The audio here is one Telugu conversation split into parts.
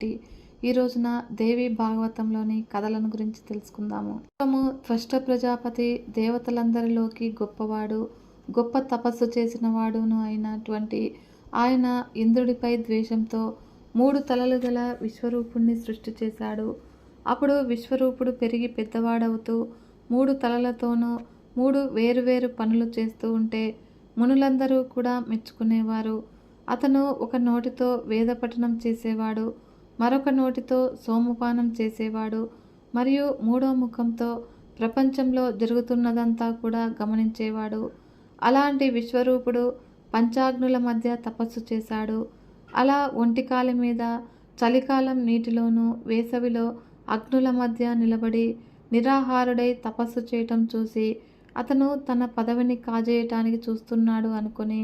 ఈ రోజున దేవి భాగవతంలోని కథలను గురించి తెలుసుకుందాము. పూర్వము త్వష్ట ప్రజాపతి దేవతలందరిలోకి గొప్పవాడు గొప్ప తపస్సు చేసిన వాడును అయినటువంటి ఆయన ఇంద్రుడిపై ద్వేషంతో మూడు తలలు గల విశ్వరూపుణ్ణి సృష్టి చేశాడు. అప్పుడు విశ్వరూపుడు పెరిగి పెద్దవాడవుతూ మూడు తలలతోనూ మూడు వేరువేరు పనులు చేస్తూ ఉంటే మునులందరూ కూడా మెచ్చుకునేవారు. అతను ఒక నోటితో వేదపఠనం చేసేవాడు. మరొక నోటితో సోమపానం చేసేవాడు. మరియు మూడో ముఖంతో ప్రపంచంలో జరుగుతున్నదంతా కూడా గమనించేవాడు. అలాంటి విశ్వరూపుడు పంచాగ్నుల మధ్య తపస్సు చేశాడు. అలా ఒంటికాల మీద చలికాలం నీటిలోనూ వేసవిలో అగ్నుల మధ్య నిలబడి నిరాహారుడై తపస్సు చేయటం చూసి అతను తన పదవిని కాజేయటానికి చూస్తున్నాడు అనుకుని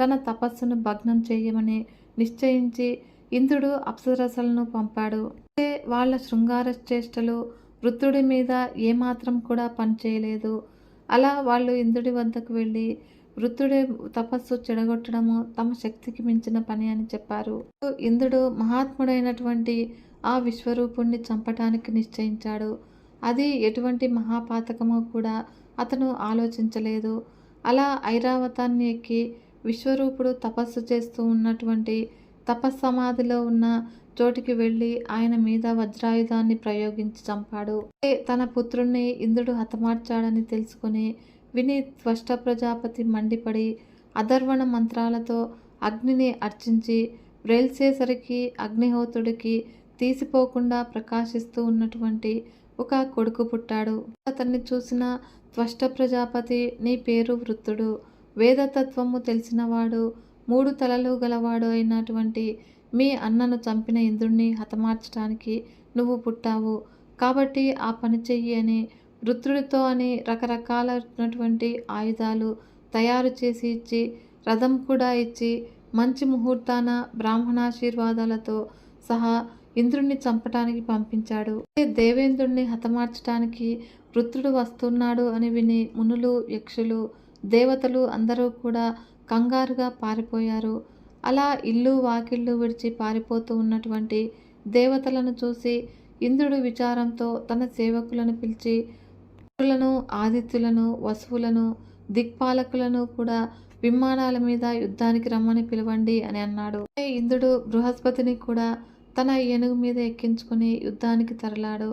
తన తపస్సును భగ్నం చేయమని నిశ్చయించి ఇంద్రుడు అప్సరసలను పంపాడు. వాళ్ళ శృంగార చేష్టలు వృత్తుడి మీద ఏమాత్రం కూడా పనిచేయలేదు అలా వాళ్ళు ఇంద్రుడి వద్దకు వెళ్ళి వృత్తుడే తపస్సు చెడగొట్టడము తమ శక్తికి మించిన పని అని చెప్పారు. ఇంద్రుడు మహాత్ముడైనటువంటి ఆ విశ్వరూపుణ్ణి చంపటానికి నిశ్చయించాడు. అది ఎటువంటి మహాపాతకమో కూడా అతను ఆలోచించలేదు. అలా ఐరావతాన్ని ఎక్కి విశ్వరూపుడు తపస్సు చేస్తూ ఉన్నటువంటి తపస్సమాధిలో ఉన్న చోటికి వెళ్ళి ఆయన మీద వజ్రాయుధాన్ని ప్రయోగించి చంపాడు. తన పుత్రుణ్ణి ఇంద్రుడు హతమార్చాడని తెలుసుకుని విని త్వష్ట ప్రజాపతి మండిపడి అధర్వణ మంత్రాలతో అగ్నిని అర్చించి వ్రేల్చేసరికి అగ్నిహోత్రుడికి తీసిపోకుండా ప్రకాశిస్తూ ఉన్నటువంటి ఒక కొడుకు పుట్టాడు. అతన్ని చూసిన త్వష్ట ప్రజాపతి నీ పేరు వృత్తుడు. వేదతత్వము తెలిసినవాడు. మూడు తలలు గలవాడు అయినటువంటి మీ అన్నను చంపిన ఇంద్రుణ్ణి హతమార్చడానికి నువ్వు పుట్టావు. కాబట్టి ఆ పని చెయ్యి అని వృత్రుడితో అని రకరకాలైనటువంటి ఆయుధాలు తయారు చేసి ఇచ్చి రథం కూడా ఇచ్చి మంచి ముహూర్తాన బ్రాహ్మణాశీర్వాదాలతో సహా ఇంద్రుణ్ణి చంపటానికి పంపించాడు. దేవేంద్రుణ్ణి హతమార్చడానికి వృత్రుడు వస్తున్నాడు అని విని మునులు యక్షులు దేవతలు అందరూ కూడా కంగారుగా పారిపోయారు. అలా ఇల్లు వాకిళ్ళు విడిచి పారిపోతూ ఉన్నటువంటి దేవతలను చూసి ఇంద్రుడు విచారంతో తన సేవకులను పిలిచి పురులను ఆదిత్యులను వసువులను దిక్పాలకులను కూడా విమానాల మీద యుద్ధానికి రమ్మని పిలవండి అని అన్నాడు. ఇంద్రుడు బృహస్పతిని కూడా తన ఏనుగు మీద ఎక్కించుకుని యుద్ధానికి తరలాడు.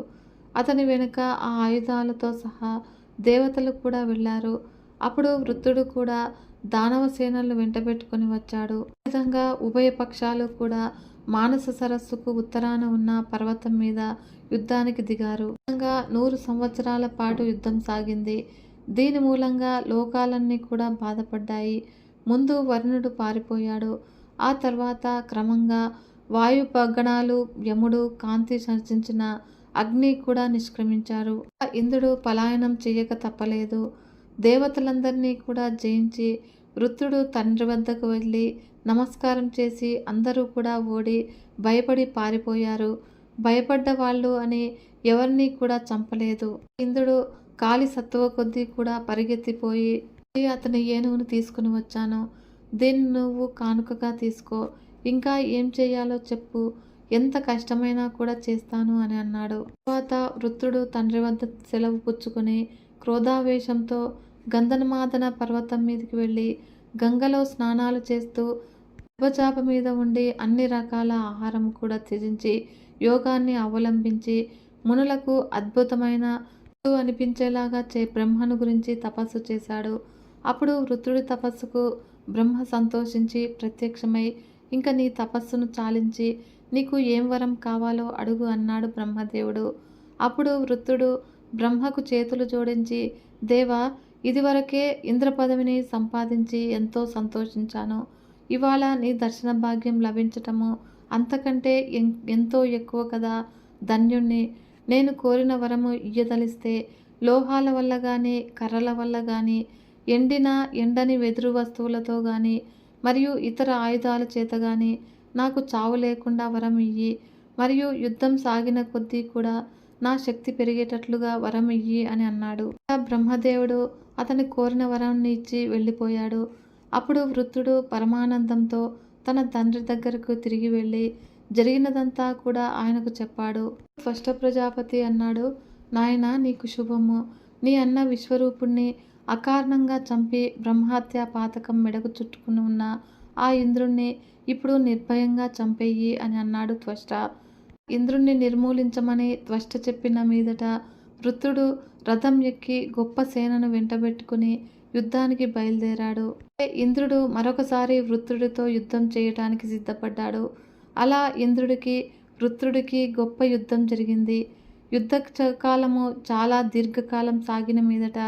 అతని వెనుక ఆ ఆయుధాలతో సహా దేవతలు కూడా వెళ్ళారు. అప్పుడు వృత్తుడు కూడా దానవ సేనలను వెంటబెట్టుకుని వచ్చాడు. ఈ విధంగా ఉభయ పక్షాలు కూడా మానస సరస్సుకు ఉత్తరాన ఉన్న పర్వతం మీద యుద్ధానికి దిగారు. విధంగా నూరు సంవత్సరాల పాటు యుద్ధం సాగింది. దీని మూలంగా లోకాలన్నీ కూడా బాధపడ్డాయి. ముందు వరుణుడు పారిపోయాడు. ఆ తర్వాత క్రమంగా వాయు పగ్గణాలు యముడు కాంతి సర్జించిన అగ్ని కూడా నిష్క్రమించారు. ఇంద్రుడు పలాయనం చేయక తప్పలేదు. దేవతలందరినీ కూడా జయించి వృత్తుడు తండ్రి వద్దకు వెళ్ళి నమస్కారం చేసి అందరూ కూడా ఓడి భయపడి పారిపోయారు. భయపడ్డ వాళ్ళు అని ఎవరిని కూడా చంపలేదు. ఇంద్రుడు కాలి సత్తువ కొద్దీ కూడా పరిగెత్తిపోయి అతని ఏనుగును తీసుకుని వచ్చాను? దీన్ని నువ్వు కానుకగా తీసుకో. ఇంకా ఏం చేయాలో చెప్పు. ఎంత కష్టమైనా కూడా చేస్తాను అని అన్నాడు. తర్వాత వృత్తుడు తండ్రి వద్ద సెలవు పుచ్చుకొని క్రోధావేశంతో గంధనమాదన పర్వతం మీదకి వెళ్ళి గంగలో స్నానాలు చేస్తూ ఉపచాప మీద ఉండి అన్ని రకాల ఆహారం కూడా త్యజించి యోగాన్ని అవలంబించి మునులకు అద్భుతమైన అనిపించేలాగా చే బ్రహ్మను గురించి తపస్సు చేశాడు. అప్పుడు వృత్రుడి తపస్సుకు బ్రహ్మ సంతోషించి ప్రత్యక్షమై ఇంకా నీ తపస్సును చాలించి నీకు ఏం వరం కావాలో అడుగు అన్నాడు బ్రహ్మదేవుడు. అప్పుడు వృత్తుడు బ్రహ్మకు చేతులు జోడించి దేవా ఇదివరకే ఇంద్ర పదవిని సంపాదించి ఎంతో సంతోషించాను. ఇవాళ నీ దర్శన భాగ్యం లభించటము అంతకంటే ఎంతో ఎక్కువ కదా ధన్యుణ్ణి. నేను కోరిన వరము ఇయ్యదలిస్తే లోహాల వల్ల కానీ కర్రల వల్ల కానీ ఎండిన ఎండని వెదురు వస్తువులతో కానీ మరియు ఇతర ఆయుధాల చేత కానీ నాకు చావు లేకుండా వరం ఇయ్యి మరియు యుద్ధం సాగిన కొద్దీ కూడా నా శక్తి పెరిగేటట్లుగా వరం ఇయ్యి అని అన్నాడు. బ్రహ్మదేవుడు అతని కోరిన వరాన్ని ఇచ్చి వెళ్ళిపోయాడు. అప్పుడు వృత్తుడు పరమానందంతో తన తండ్రి దగ్గరకు తిరిగి వెళ్ళి జరిగినదంతా కూడా ఆయనకు చెప్పాడు. ఫస్ట్ ప్రజాపతి అన్నాడు నాయన నీకు శుభము. నీ అన్న విశ్వరూపుణ్ణి అకారణంగా చంపి బ్రహ్మహత్య పాతకం మెడకు చుట్టుకుని ఉన్న ఆ ఇంద్రుణ్ణి ఇప్పుడు నిర్భయంగా చంపేయి అని అన్నాడు త్వష్ట. ఇంద్రుణ్ణి నిర్మూలించమని త్వష్ట చెప్పిన మీదట వృత్తుడు రథం ఎక్కి గొప్ప సేనను వెంటబెట్టుకుని యుద్ధానికి బయలుదేరాడు. ఇంద్రుడు మరొకసారి వృత్రుడితో యుద్ధం చేయటానికి సిద్ధపడ్డాడు. అలా ఇంద్రుడికి వృత్రుడికి గొప్ప యుద్ధం జరిగింది. యుద్ధ కాలము చాలా దీర్ఘకాలం సాగిన మీదట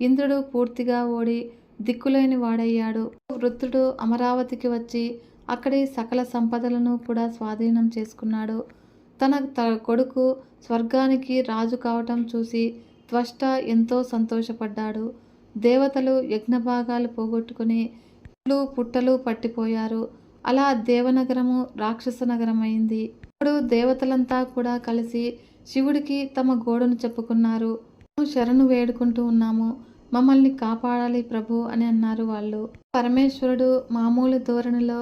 ఇంద్రుడు పూర్తిగా ఓడి దిక్కులేని వాడయ్యాడు. వృత్రుడు అమరావతికి వచ్చి అక్కడి సకల సంపదలను కూడా స్వాధీనం చేసుకున్నాడు. తన కొడుకు స్వర్గానికి రాజు కావటం చూసి త్వష్ట ఎంతో సంతోషపడ్డాడు. దేవతలు యజ్ఞభాగాలు పోగొట్టుకుని పుట్లు పుట్టలు పట్టిపోయారు. అలా దేవనగరము రాక్షస నగరం అయింది ఇప్పుడు దేవతలంతా కూడా కలిసి శివుడికి తమ గోడును చెప్పుకున్నారు. శరణు వేడుకుంటూ ఉన్నాము. మమ్మల్ని కాపాడాలి ప్రభు అని అన్నారు వాళ్ళు. పరమేశ్వరుడు మామూలు ధోరణిలో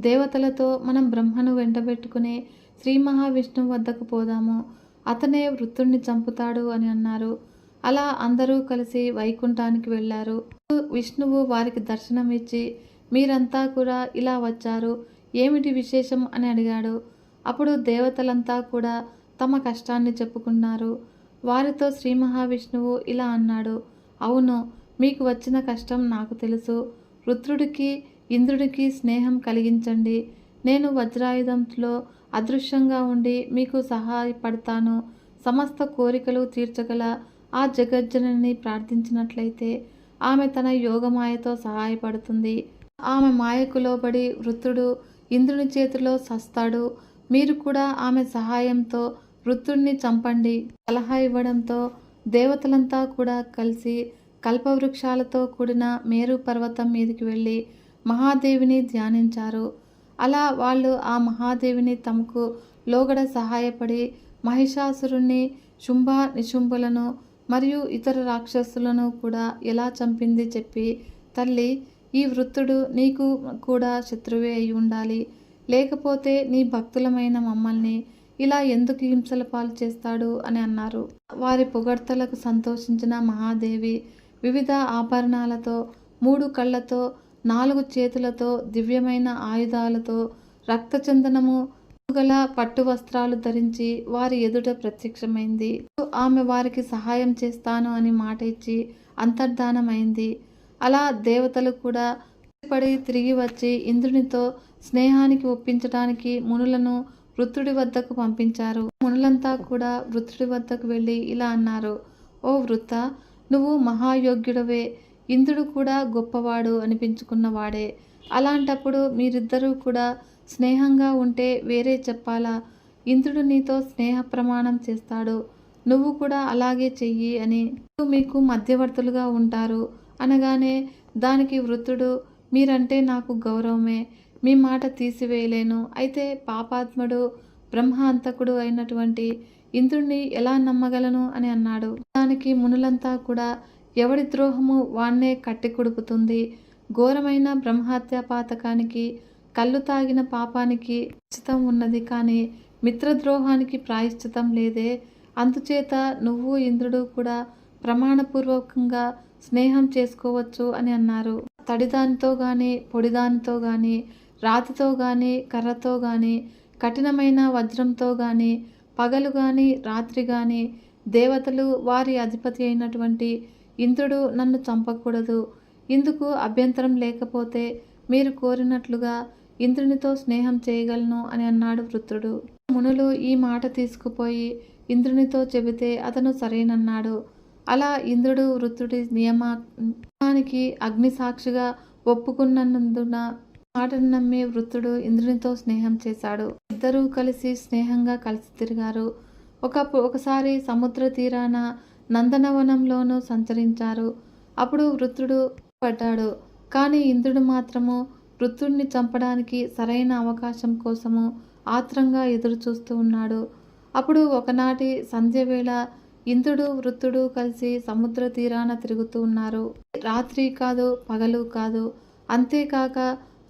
దేవతలతో మనం బ్రహ్మను వెంటబెట్టుకుని శ్రీ మహావిష్ణువు వద్దకు పోదాము. అతనే వృత్తుణ్ణి చంపుతాడు అని అన్నారు. అలా అందరూ కలిసి వైకుంఠానికి వెళ్ళారు. విష్ణువు వారికి దర్శనం ఇచ్చి మీరంతా కూడా ఇలా వచ్చారు. ఏమిటి విశేషం? అని అడిగాడు. అప్పుడు దేవతలంతా కూడా తమ కష్టాన్ని చెప్పుకున్నారు. వారితో శ్రీ మహావిష్ణువు ఇలా అన్నాడు. అవును మీకు వచ్చిన కష్టం నాకు తెలుసు. రుద్రుడికి ఇంద్రుడికి స్నేహం కలిగించండి. నేను వజ్రాయుధంలో అదృశ్యంగా ఉండి మీకు సహాయపడతాను. సమస్త కోరికలు తీర్చగల ఆ జగజ్జనని ప్రార్థించినట్లయితే ఆమె తన యోగమాయతో సహాయపడుతుంది. ఆమె మాయకు లోబడి వృత్రుడు ఇంద్రుని చేతిలో సస్తాడు. మీరు కూడా ఆమె సహాయంతో వృత్రుడిని చంపండి. సలహా ఇవ్వడంతో దేవతలంతా కూడా కలిసి కల్పవృక్షాలతో కూడిన మేరు పర్వతం మీదకి వెళ్ళి మహాదేవిని ధ్యానించారు. అలా వాళ్ళు ఆ మహాదేవిని తమకు లోగడ సహాయపడి మహిషాసురుణ్ణి శుంభ నిశుంభులను మరియు ఇతర రాక్షసులను కూడా ఎలా చంపింది చెప్పి తల్లి ఈ వృత్తుడు నీకు కూడా శత్రువే అయి ఉండాలి. లేకపోతే నీ భక్తులమైన మమ్మల్ని ఇలా ఎందుకు హింసల పాలు చేస్తాడు? అని అన్నారు. వారి పొగడ్తలకు సంతోషించిన మహాదేవి వివిధ ఆభరణాలతో మూడు కళ్ళతో నాలుగు చేతులతో దివ్యమైన ఆయుధాలతో రక్తచందనము గల పట్టు వస్త్రాలు ధరించి వారి ఎదుట ప్రత్యక్షమైంది. ఆమె వారికి సహాయం చేస్తాను అని మాట ఇచ్చి అంతర్ధానమైంది. అలా దేవతలు కూడా పడి తిరిగి వచ్చి ఇంద్రునితో స్నేహానికి ఒప్పించడానికి మునులను వృత్తుడి వద్దకు పంపించారు. మునులంతా కూడా వృత్తుడి వద్దకు వెళ్ళి ఇలా అన్నారు ఓ వృత్త నువ్వు మహాయోగ్యుడవే. ఇంద్రుడు కూడా గొప్పవాడు అనిపించుకున్నవాడే అలాంటప్పుడు మీరిద్దరూ కూడా స్నేహంగా ఉంటే వేరే చెప్పాలా? ఇంద్రుడు నీతో స్నేహ ప్రమాణం చేస్తాడు. నువ్వు కూడా అలాగే చెయ్యి అని. మీకు మధ్యవర్తులుగా ఉంటారు. అనగానే దానికి వృత్తుడు మీరంటే నాకు గౌరవమే. మీ మాట తీసివేయలేను. అయితే పాపాత్ముడు బ్రహ్మాంతకుడు అయినటువంటి ఇంద్రుణ్ణి ఎలా నమ్మగలను అని అన్నాడు. దానికి మునులంతా కూడా ఎవడి ద్రోహము వాణ్ణే కట్టి కొడుకుతుంది ఘోరమైన బ్రహ్మహత్య పాతకానికి కళ్ళు తాగిన పాపానికి ఉచితం ఉన్నది కానీ మిత్రద్రోహానికి ప్రాయశ్చితం లేదే. అందుచేత నువ్వు ఇంద్రుడు కూడా ప్రమాణపూర్వకంగా స్నేహం చేసుకోవచ్చు అని అన్నారు. తడిదానితో కానీ పొడిదానితో కానీ రాతితో కానీ కర్రతో కానీ కఠినమైన వజ్రంతో కానీ పగలు కానీ రాత్రి కానీ దేవతలు వారి అధిపతి అయినటువంటి ఇంద్రుడు నన్ను చంపకూడదు. ఇందుకు అభ్యంతరం లేకపోతే మీరు కోరినట్లుగా ఇంద్రునితో స్నేహం చేయగలను అని అన్నాడు వృత్రుడు. మునులు ఈ మాట తీసుకుపోయి ఇంద్రునితో చెబితే అతను సరేనన్నాడు. అలా ఇంద్రుడు వృత్రుడి నియమానికి అగ్ని సాక్షిగా ఒప్పుకున్నందున మాటను నమ్మి వృత్రుడు ఇంద్రునితో స్నేహం చేశాడు. ఇద్దరూ కలిసి స్నేహంగా కలిసి తిరిగారు. ఒక ఒకసారి సముద్ర తీరాన నందనవనంలోనూ సంచరించారు. అప్పుడు వృత్రుడు పడ్డాడు. కానీ ఇంద్రుడు మాత్రము వృత్రుడిని చంపడానికి సరైన అవకాశం కోసము ఆత్రంగా ఎదురుచూస్తూ ఉన్నాడు. అప్పుడు ఒకనాటి సంధ్యవేళ ఇంద్రుడు వృత్తుడు కలిసి సముద్ర తీరాన తిరుగుతూ ఉన్నారు. రాత్రి కాదు పగలు కాదు. అంతేకాక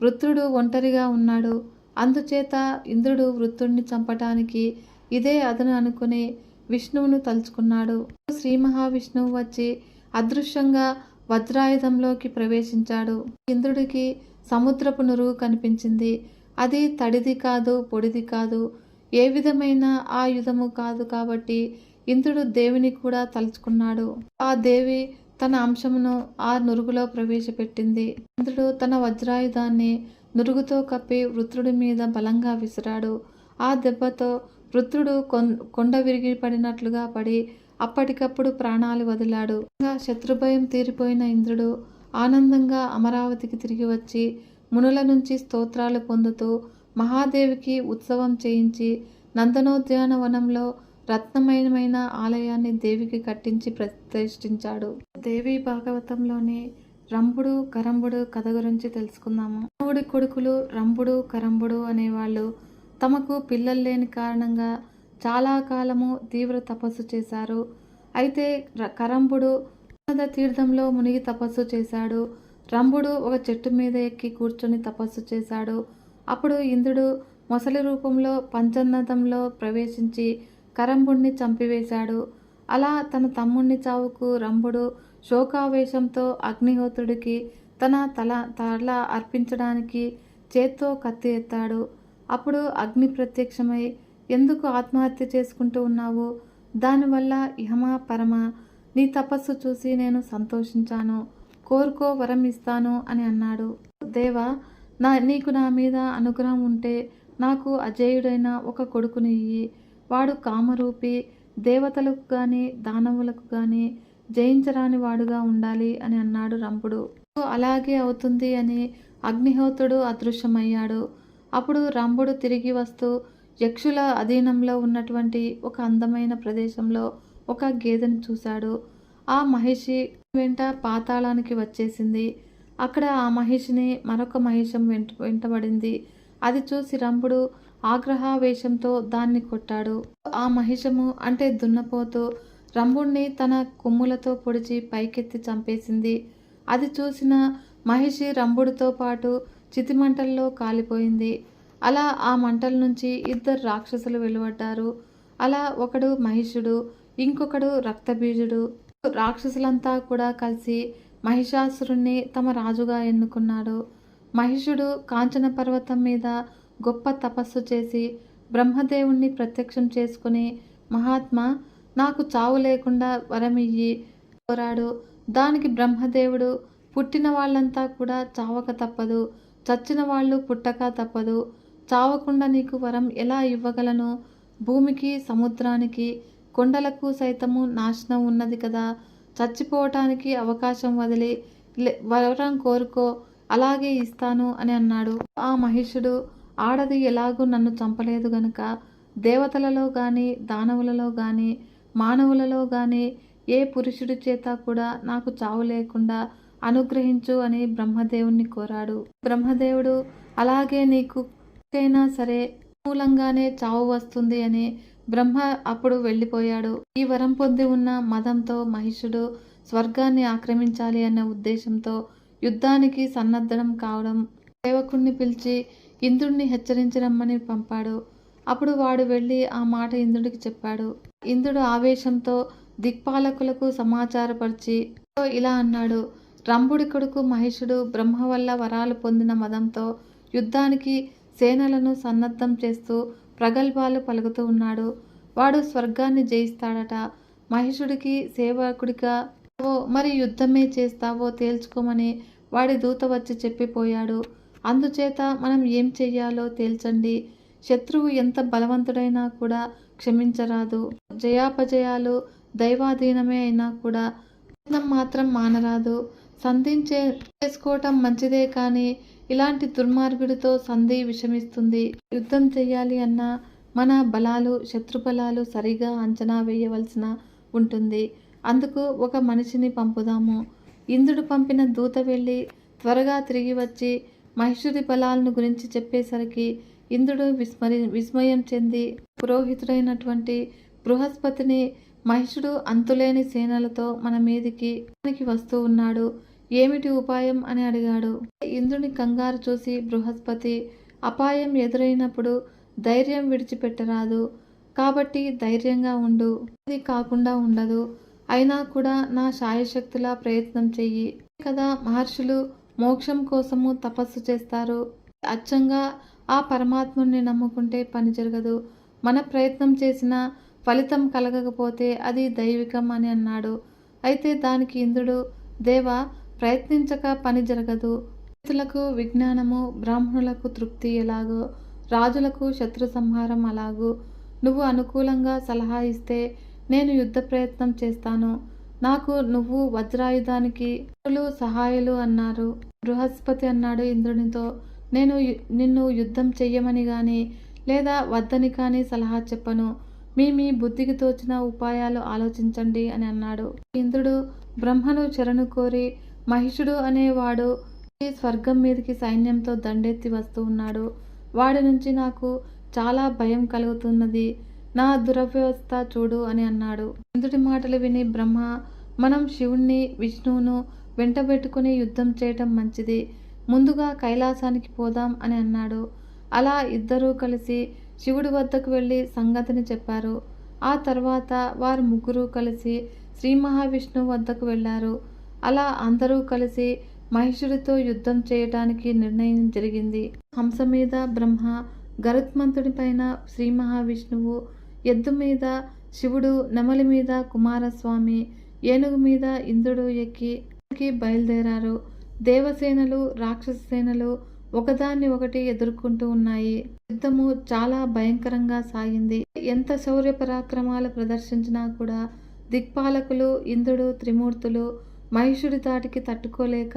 వృత్రుడు ఒంటరిగా ఉన్నాడు. అందుచేత ఇంద్రుడు వృత్తుణ్ణి చంపటానికి ఇదే అదను అనుకుని విష్ణువును తలుచుకున్నాడు. శ్రీ మహావిష్ణువు వచ్చి అదృశ్యంగా వజ్రాయుధంలోకి ప్రవేశించాడు. ఇంద్రుడికి సముద్రపు నురుగు కనిపించింది. అది తడిది కాదు పొడిది కాదు. ఏ విధమైన ఆయుధము కాదు కాబట్టి ఇంద్రుడు దేవిని కూడా తలుచుకున్నాడు. ఆ దేవి తన అంశమును ఆ నురుగులో ప్రవేశపెట్టింది. ఇంద్రుడు తన వజ్రాయుధాన్ని నురుగుతో కప్పి వృత్రుడి మీద బలంగా విసిరాడు. ఆ దెబ్బతో వృత్రుడు కొం- కొండ విరిగి పడినట్లుగా పడి అప్పటికప్పుడు ప్రాణాలు వదిలాడు. ఇంకా శత్రుభయం తీరిపోయిన ఇంద్రుడు ఆనందంగా అమరావతికి తిరిగి వచ్చి మునుల నుంచి స్తోత్రాలు పొందుతూ మహాదేవికి ఉత్సవం చేయించి నందనోద్యానవనంలో రత్నమయమైన ఆలయాన్ని దేవికి కట్టించి ప్రతిష్ఠించాడు. దేవి భాగవతంలోని రంభుడు కరంబుడు కథ గురించి తెలుసుకుందాము. రాముడి కొడుకులు రంభుడు కరంబుడు అనేవాళ్ళు తమకు పిల్లలు లేని కారణంగా చాలా కాలము తీవ్ర తపస్సు చేశారు. అయితే కరంబుడు తీర్థంలో మునిగి తపస్సు చేశాడు. రంభుడు ఒక చెట్టు మీద ఎక్కి కూర్చొని తపస్సు చేశాడు. అప్పుడు ఇంద్రుడు మొసలి రూపంలో పంచన్నతంలో ప్రవేశించి కరంబుణ్ణి చంపివేశాడు. అలా తన తమ్ముణ్ణి చావుకు రంభుడు శోకావేశంతో అగ్నిహోత్రుడికి తన తల తల అర్పించడానికి చేత్తో కత్తి ఎత్తాడు. అప్పుడు అగ్ని ప్రత్యక్షమై ఎందుకు ఆత్మహత్య చేసుకుంటూ ఉన్నావు? దానివల్ల ఇహమ పరమ నీ తపస్సు చూసి నేను సంతోషించాను. కోరుకో వరం ఇస్తాను అని అన్నాడు. దేవా నా నీకు నా మీద అనుగ్రహం ఉంటే నాకు అజేయుడైన ఒక కొడుకుని ఇయ్యి. వాడు కామరూపి దేవతలకు కానీ దానవులకు కానీ జయించరాని వాడుగా ఉండాలి అని అన్నాడు రంపుడు. అలాగే అవుతుంది అని అగ్నిహోత్రుడు అదృశ్యమయ్యాడు. అప్పుడు రంభుడు తిరిగి వస్తూ యక్షుల అధీనంలో ఉన్నటువంటి ఒక అందమైన ప్రదేశంలో ఒక గేదెను చూశాడు. ఆ మహిషి వెంట పాతాళానికి వచ్చేసింది. అక్కడ ఆ మహిషిని మరొక మహిషం వెంట వెంటబడింది. అది చూసి రంభుడు ఆగ్రహావేశంతో దాన్ని కొట్టాడు. ఆ మహిషము అంటే దున్నపోతూ రంభుణ్ణి తన కొమ్ములతో పొడిచి పైకెత్తి చంపేసింది. అది చూసిన మహిషి రంభుడితో పాటు చితిమంటల్లో కాలిపోయింది. అలా ఆ మంటల నుంచి ఇద్దరు రాక్షసులు వెలువడ్డారు. అలా ఒకడు మహిషుడు ఇంకొకడు రక్తబీజుడు. రాక్షసులంతా కూడా కలిసి మహిషాసురుణ్ణి తమ రాజుగా ఎన్నుకున్నాడు మహిషుడు కాంచన పర్వతం మీద గొప్ప తపస్సు చేసి బ్రహ్మదేవుణ్ణి ప్రత్యక్షం చేసుకుని మహాత్మా నాకు చావు లేకుండా వరమియ్యి కోరాడు. దానికి బ్రహ్మదేవుడు పుట్టిన వాళ్ళంతా కూడా చావక తప్పదు. చచ్చిన వాళ్ళు పుట్టక తప్పదు. చావకుండా నీకు వరం ఎలా ఇవ్వగలను? భూమికి సముద్రానికి కొండలకు సైతము నాశనం ఉన్నది కదా. చచ్చిపోవటానికి అవకాశం వదిలి వరం కోరుకో అలాగే ఇస్తాను అని అన్నాడు. ఆ మహిషుడు ఆడది ఎలాగూ నన్ను చంపలేదు గనుక దేవతలలో కానీ దానవులలో కానీ మానవులలో కానీ ఏ పురుషుడి చేత కూడా నాకు చావు లేకుండా అనుగ్రహించు అని బ్రహ్మదేవుణ్ణి కోరాడు. బ్రహ్మదేవుడు అలాగే నీకు అయినా సరే మూలంగానే చావు వస్తుంది అని బ్రహ్మ అప్పుడు వెళ్ళిపోయాడు. ఈ వరం పొంది ఉన్న మదంతో మహిషుడు స్వర్గాన్ని ఆక్రమించాలి అన్న ఉద్దేశంతో యుద్ధానికి సన్నద్ధం కావడం సేవకుణ్ణి పిలిచి ఇంద్రుణ్ణి హెచ్చరించరమ్మని పంపాడు. అప్పుడు వాడు వెళ్ళి ఆ మాట ఇంద్రుడికి చెప్పాడు. ఇంద్రుడు ఆవేశంతో దిక్పాలకులకు సమాచారపరిచి ఇలా అన్నాడు. రంభుడి కొడుకు మహిషుడు బ్రహ్మ వల్ల వరాలు పొందిన మదంతో యుద్ధానికి సేనలను సన్నద్ధం చేస్తూ ప్రగల్భాలు పలుకుతూ ఉన్నాడు. వాడు స్వర్గాన్ని జయిస్తాడట. మహిషుడికి సేవకుడిగా "ఓ, మరి యుద్ధమే చేస్తావో తేల్చుకోమని వాడి దూత వచ్చి చెప్పిపోయాడు. అందుచేత మనం ఏం చెయ్యాలో తేల్చండి. శత్రువు ఎంత బలవంతుడైనా కూడా క్షమించరాదు. జయాపజయాలు దైవాధీనమే అయినా కూడా ప్రయత్నం మాత్రం మానరాదు. సంధించే చేసుకోవటం మంచిదే కానీ ఇలాంటి దుర్మార్గుడితో సంధి విషమిస్తుంది. యుద్ధం చేయాలి అన్నా మన బలాలు శత్రుబలాలు సరిగా అంచనా వేయవలసిన ఉంటుంది. అందుకు ఒక మనిషిని పంపుదాము. ఇంద్రుడు పంపిన దూత వెళ్ళి త్వరగా తిరిగి వచ్చి మహిషుడి బలాలను గురించి చెప్పేసరికి ఇంద్రుడు విస్మరి విస్మయం చెంది పురోహితుడైనటువంటి బృహస్పతిని మహిషుడు అంతులేని సేనలతో మన మీదికి వస్తూ ఉన్నాడు. ఏమిటి ఉపాయం అని అడిగాడు. ఇంద్రుని కంగారు చూసి బృహస్పతి అపాయం ఎదురైనప్పుడు ధైర్యం విడిచిపెట్టరాదు. కాబట్టి ధైర్యంగా ఉండు. ఇది కాకుండా ఉండదు. అయినా కూడా నా శాయశక్తులా ప్రయత్నం చెయ్యి. కదా మహర్షులు మోక్షం కోసము తపస్సు చేస్తారు. అచ్చంగా ఆ పరమాత్ముని నమ్ముకుంటే పని జరగదు. మన ప్రయత్నం చేసిన ఫలితం కలగకపోతే అది దైవికం అని అన్నాడు. అయితే దానికి ఇంద్రుడు దేవ ప్రయత్నించక పని జరగదు. రైతులకు విజ్ఞానము బ్రాహ్మణులకు తృప్తి ఎలాగో? రాజులకు శత్రు సంహారం అలాగూ? నువ్వు అనుకూలంగా సలహా ఇస్తే నేను యుద్ధ ప్రయత్నం చేస్తాను. నాకు నువ్వు వజ్రాయుధానికి సహాయులు అన్నారు. బృహస్పతి అన్నాడు ఇంద్రునితో నేను నిన్ను యుద్ధం చెయ్యమని కానీ లేదా వద్దని కానీ సలహా చెప్పను. మీ మీ బుద్ధికి తోచిన ఉపాయాలు ఆలోచించండి అని అన్నాడు. ఇంద్రుడు బ్రహ్మను శరణు కోరి మహిషుడు అనేవాడు ఈ స్వర్గం మీదకి సైన్యంతో దండెత్తి వస్తూ ఉన్నాడు. వాడి నుంచి నాకు చాలా భయం కలుగుతున్నది. నా దురవ్యవస్థ చూడు అని అన్నాడు. ఇంద్రుడి మాటలు విని బ్రహ్మ మనం శివుణ్ణి విష్ణువును వెంటబెట్టుకుని యుద్ధం చేయటం మంచిది. ముందుగా కైలాసానికి పోదాం అని అన్నాడు. అలా ఇద్దరూ కలిసి శివుడి వద్దకు వెళ్ళి సంగతిని చెప్పారు. ఆ తర్వాత వారు ముగ్గురు కలిసి శ్రీ మహావిష్ణువు వద్దకు వెళ్ళారు. అలా అందరూ కలిసి మహిషుడితో యుద్ధం చేయటానికి నిర్ణయం జరిగింది. హంస మీద బ్రహ్మ గరుత్మంతుడి పైన శ్రీ మహావిష్ణువు ఎద్దు మీద శివుడు నెమలి మీద కుమారస్వామి ఏనుగు మీద ఇంద్రుడు ఎక్కి బయలుదేరారు. దేవసేనలు రాక్షస సేనలు ఒకదాన్ని ఒకటి ఎదుర్కొంటూ ఉన్నాయి. యుద్ధము చాలా భయంకరంగా సాగింది. ఎంత శౌర్య పరాక్రమాలు ప్రదర్శించినా కూడా దిక్పాలకులు ఇంద్రుడు త్రిమూర్తులు మహిషుడి తాటికి తట్టుకోలేక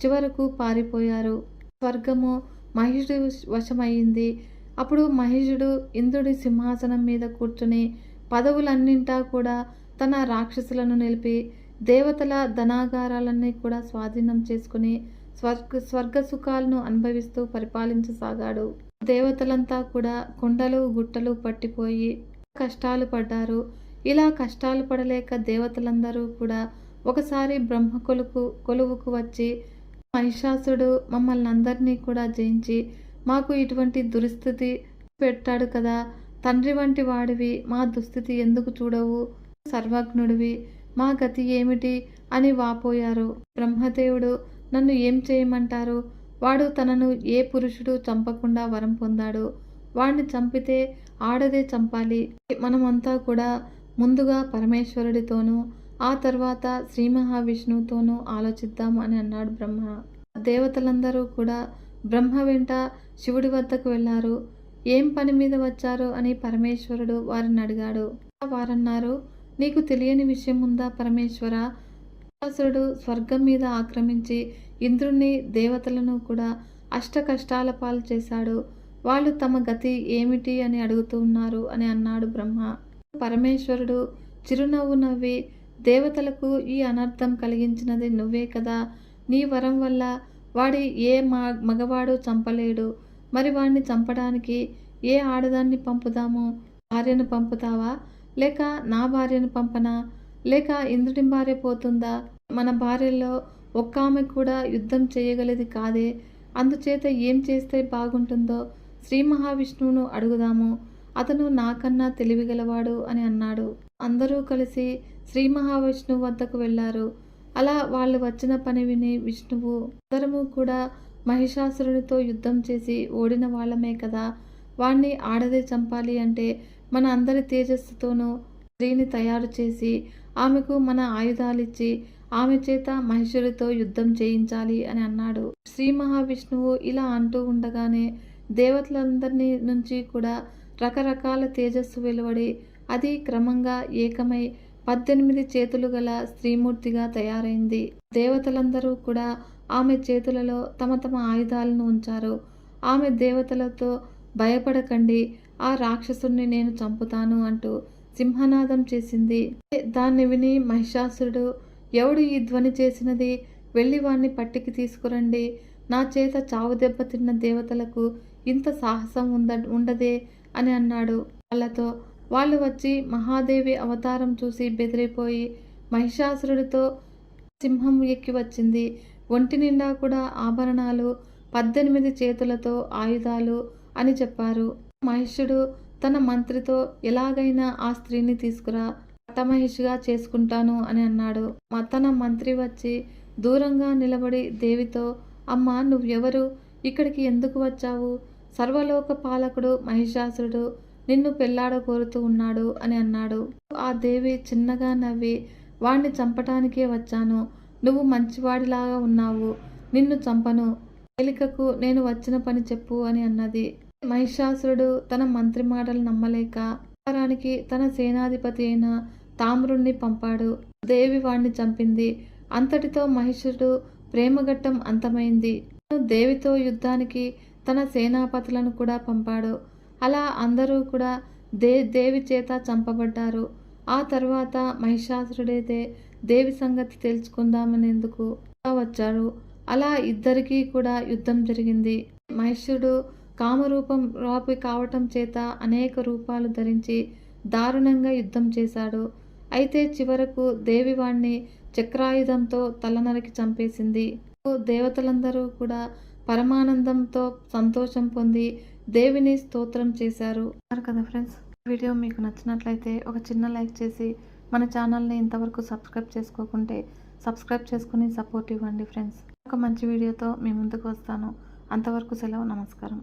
చివరకు పారిపోయారు. స్వర్గము మహిషుడి వశమయ్యింది. అప్పుడు మహిషుడు ఇంద్రుడి సింహాసనం మీద కూర్చుని పదవులన్నింటా కూడా తన రాక్షసులను నిలిపి దేవతల ధనాగారాలన్నీ కూడా స్వాధీనం చేసుకుని స్వర్గ స్వర్గ సుఖాలను అనుభవిస్తూ పరిపాలించసాగాడు. దేవతలంతా కూడా కొండలు గుట్టలు పట్టిపోయి కష్టాలు పడ్డారు. ఇలా కష్టాలు పడలేక దేవతలందరూ కూడా ఒకసారి బ్రహ్మ కొలుకు కొలువుకు వచ్చి మహిషాసుడు మమ్మల్ని అందరినీ కూడా జయించి మాకు ఇటువంటి దురిస్థితి పెట్టాడు కదా. తండ్రి వంటి వాడివి మా దుస్థితి ఎందుకు చూడవు? సర్వజ్ఞుడివి మా గతి ఏమిటి? అని వాపోయారు. బ్రహ్మదేవుడు నన్ను ఏం చేయమంటారు? వాడు తనను ఏ పురుషుడు చంపకుండా వరం పొందాడు? వాడిని చంపితే ఆడదే చంపాలి. మనమంతా కూడా ముందుగా పరమేశ్వరుడితోనూ ఆ తర్వాత శ్రీ మహావిష్ణువుతోనూ ఆలోచిద్దాం అని అన్నాడు బ్రహ్మ. దేవతలందరూ కూడా బ్రహ్మ వెంట శివుడి వద్దకు వెళ్ళారు ఏం పని మీద వచ్చారు అని పరమేశ్వరుడు వారిని అడిగాడు. వారన్నారు నీకు తెలియని విషయం ఉందా పరమేశ్వర? రాక్షసుడు స్వర్గం మీద ఆక్రమించి ఇంద్రుణ్ణి దేవతలను కూడా అష్ట కష్టాల పాలు చేశాడు. వాళ్ళు తమ గతి ఏమిటి అని అడుగుతూ ఉన్నారు అని అన్నాడు బ్రహ్మ. పరమేశ్వరుడు చిరునవ్వు నవ్వి దేవతలకు ఈ అనర్థం కలిగించినది నువ్వే కదా. నీ వరం వల్ల వాడి ఏ మా మగవాడు చంపలేడు. మరి వాడిని చంపడానికి ఏ ఆడదాన్ని పంపుదాము? భార్యను పంపుతావా? లేక నా భార్యను పంపనా? లేక ఇంద్రుడి భార్య పోతుందా? మన భార్యలో ఒక్క ఆమె కూడా యుద్ధం చేయగలది కాదే? అందుచేత ఏం చేస్తే బాగుంటుందో శ్రీ మహావిష్ణువును అడుగుదాము. అతను నాకన్నా తెలివిగలవాడు అని అన్నాడు. అందరూ కలిసి శ్రీ మహావిష్ణువు వద్దకు వెళ్ళారు. అలా వాళ్ళు వచ్చిన పని విని విష్ణువు అందరము కూడా మహిషాసురునితో యుద్ధం చేసి ఓడిన వాళ్ళమే కదా? వాణ్ణి ఆడదే చంపాలి అంటే మన అందరి తేజస్సుతోనూ స్త్రీని తయారు చేసి ఆమెకు మన ఆయుధాలిచ్చి ఆమె చేత మహిషుడితో యుద్ధం చేయించాలి అని అన్నాడు. శ్రీ మహావిష్ణువు ఇలా అంటూ ఉండగానే దేవతలందరినీ నుంచి కూడా రకరకాల తేజస్సు వెలువడి అది క్రమంగా ఏకమై పద్దెనిమిది చేతులు గల స్త్రీమూర్తిగా తయారైంది. దేవతలందరూ కూడా ఆమె చేతులలో తమ తమ ఆయుధాలను ఉంచారు. ఆమె దేవతలతో భయపడకండి ఆ రాక్షసుణ్ణి నేను చంపుతాను అంటూ సింహనాదం చేసింది. దాన్ని విని మహిషాసురుడు ఎవడు ఈ ధ్వని చేసినది? వెళ్ళి వాణ్ణి పట్టికి తీసుకురండి. నా చేత చావు దెబ్బ తిన్న దేవతలకు ఇంత సాహసం ఉంద ఉండదే అని అన్నాడు. వాళ్ళతో వాళ్ళు వచ్చి మహాదేవి అవతారం చూసి బెదిరిపోయి మహిషాసురుడితో సింహం ఎక్కి వచ్చింది. ఒంటి నిండా కూడా ఆభరణాలు పద్దెనిమిది చేతులతో ఆయుధాలు అని చెప్పారు. మహిషుడు తన మంత్రితో ఎలాగైనా ఆ స్త్రీని తీసుకురా పట్టమహిషిగా చేసుకుంటాను అని అన్నాడు. మ- తన మంత్రి వచ్చి దూరంగా నిలబడి దేవితో అమ్మా నువ్వెవరు? ఇక్కడికి ఎందుకు వచ్చావు? సర్వలోక పాలకుడు మహిషాసురుడు నిన్ను పెళ్ళాడ కోరుతూ ఉన్నాడు అని అన్నాడు. ఆ దేవి చిన్నగా నవ్వి వాణ్ణి చంపటానికే వచ్చాను. నువ్వు మంచివాడిలాగా ఉన్నావు. నిన్ను చంపను. తేలికకు నేను వచ్చిన పని చెప్పు అని అన్నది. మహిషాసురుడు తన మంత్రి మాటలు నమ్మలేక వారానికి తన సేనాధిపతి అయిన తామ్రుణ్ణి పంపాడు. దేవి వాణ్ణి చంపింది. అంతటితో మహిషుడు ప్రేమఘట్టం అంతమైంది. దేవితో యుద్ధానికి తన సేనాపతులను కూడా పంపాడు. అలా అందరూ కూడా దే దేవి చేత చంపబడ్డారు. ఆ తర్వాత మహిషాసురుడైతే దేవి సంగతి తెలుసుకుందామనేందుకు వచ్చాడు అలా ఇద్దరికీ కూడా యుద్ధం జరిగింది. మహిషుడు కామరూపం రాపి కావటం చేత అనేక రూపాలు ధరించి దారుణంగా యుద్ధం చేశాడు. అయితే చివరకు దేవివాణ్ణి చక్రాయుధంతో తలనరికి చంపేసింది. దేవతలందరూ కూడా పరమానందంతో సంతోషం పొంది దేవిని స్తోత్రం చేశారు. కదా ఫ్రెండ్స్? వీడియో మీకు నచ్చినట్లయితే ఒక చిన్న లైక్ చేసి మన ఛానల్ని ఇంతవరకు సబ్స్క్రైబ్ చేసుకోకుంటే సబ్స్క్రైబ్ చేసుకుని సపోర్ట్ ఇవ్వండి ఫ్రెండ్స్. ఒక మంచి వీడియోతో మీ ముందుకు వస్తాను. అంతవరకు సెలవు నమస్కారం.